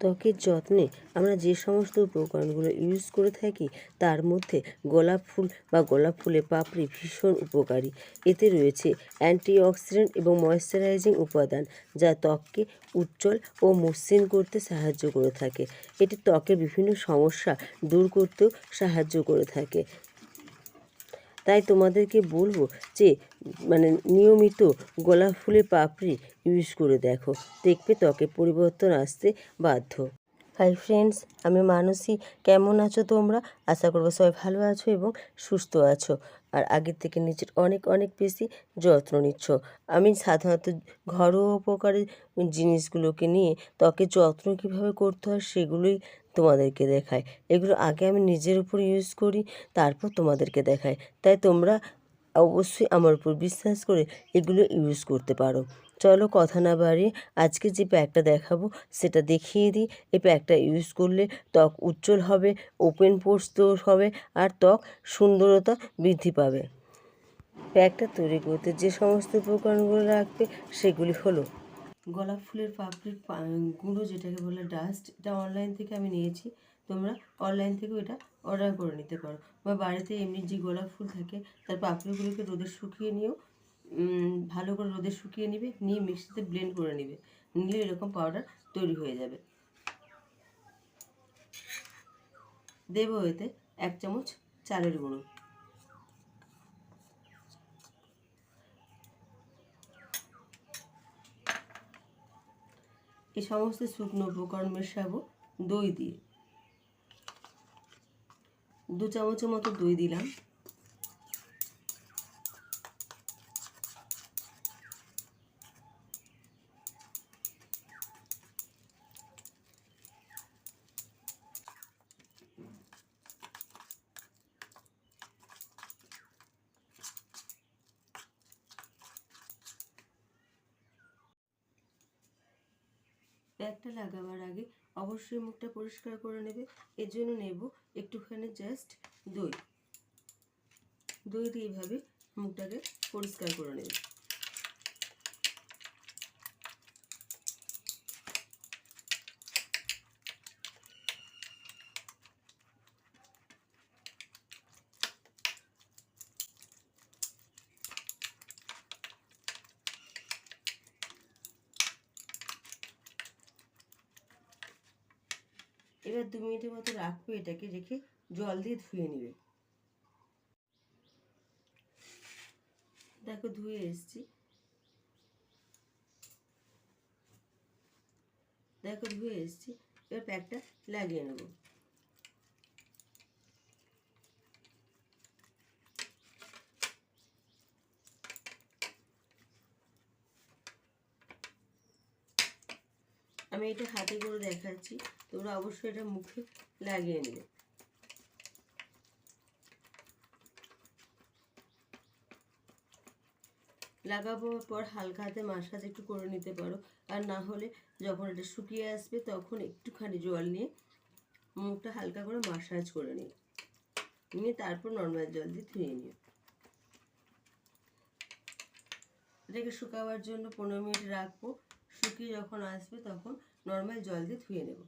ত্বকের যত্নে আমরা যে সমস্ত উপকরণগুলো ইউজ করে থাকি, তার মধ্যে গোলাপ ফুল বা গোলাপ ফুলের পাপড়ি ভীষণ উপকারী। এতে রয়েছে অ্যান্টিঅক্সিডেন্ট এবং ময়েশ্চারাইজিং উপাদান যা ত্বককে উজ্জ্বল ও মসৃণ করতে সাহায্য করে থাকে। এটি ত্বকের বিভিন্ন সমস্যা দূর করতেও সাহায্য করে থাকে। তাই তোমাদেরকে বলব যে মানে নিয়মিত গোলাপ ফুলের পাপড়ি ইউজ করে দেখো। দেখবে ত্বকে পরিবর্তন আসতে বাধ্য। হাই ফ্রেন্ডস আমি মানসী। কেমন আছো তোমরা? আশা করব সবাই ভালো আছো এবং সুস্থ আছো। আর আগের থেকে নিজের অনেক অনেক বেশি যত্ন নিচ্ছ। আমি সাধারণত ঘরোয়া উপকারী জিনিসগুলোকে নিয়ে ত্বকে যত্ন কীভাবে করতে হয় সেগুলোই তোমাদেরকে দেখায় এগুলো আগে আমি নিজের উপর ইউজ করি, তারপর তোমাদেরকে দেখাই। তাই তোমরা অবশ্যই আমার উপর বিশ্বাস করে এগুলো ইউজ করতে পারো। চলো কথা না বাড়িয়ে আজকে যে প্যাকটা দেখাবো সেটা দেখিয়ে দিই। এই প্যাকটা ইউজ করলে ত্বক উজ্জ্বল হবে ওপেন পোর্স দূর হবে আর ত্বক সুন্দরতা বৃদ্ধি পাবে। প্যাকটা তৈরি করতে যে সমস্ত উপকরণগুলো রাখবে সেগুলি হলো গোলাপ ফুলের পাপড়ির গুঁড়ো যেটাকে বলে ডাস্ট এটা অনলাইন থেকে আমি নিয়েছি। তোমরা অনলাইন থেকেও এটা অর্ডার করে নিতে পারো। বা বাড়িতে এমনি যে গোলাপ ফুল থাকে, তার পাপড়িগুলোকে রোদে শুকিয়ে নিয়েও ভালো করে রোদে শুকিয়ে নিবে, নিয়ে মিক্সিতে ব্লেন্ড করে নিবে। নিলে এরকম পাউডার তৈরি হয়ে যাবে। দেবো এতে এক চামচ চালের গুঁড়ো। এই সমস্ত শুকনো উপকরণ মেশাবো দই দিয়ে। দু চামচের মতো দই দিলাম। প্যাকটা লাগাবার আগে অবশ্যই মুখটা পরিষ্কার করে নেবে। এর জন্য নেব একটুখানি জাস্ট দই। দই দিয়ে এইভাবে মুখটাকে পরিষ্কার করে নেবে। এবার দু মিনিটের মতো রাখবে এটাকে রেখে জল দিয়ে ধুয়ে নেবে। দেখো ধুয়ে এসছি। দেখো ধুয়ে এসছি। এবার প্যাকটা লাগিয়ে নেব। আমি এটা হাতে করে দেখাচ্ছি। তোমরা অবশ্যই এটা মুখে লাগিয়ে নেবে। লাগাবার পর হালকা হাতে মাসাজ একটু করে নিতে পারো। আর না হলে যখন এটা শুকিয়ে আসবে, তখন একটুখানি জল নিয়ে মুখটা হালকা করে মাসাজ করে নিও। নিয়ে তারপর নর্মাল জল দিয়ে ধুয়ে নিও। এটাকে শুকাবার জন্য পনেরো মিনিট রাখব। শুকিয়ে যখন আসবে তখন নর্মাল জল দিয়ে ধুয়ে নেব।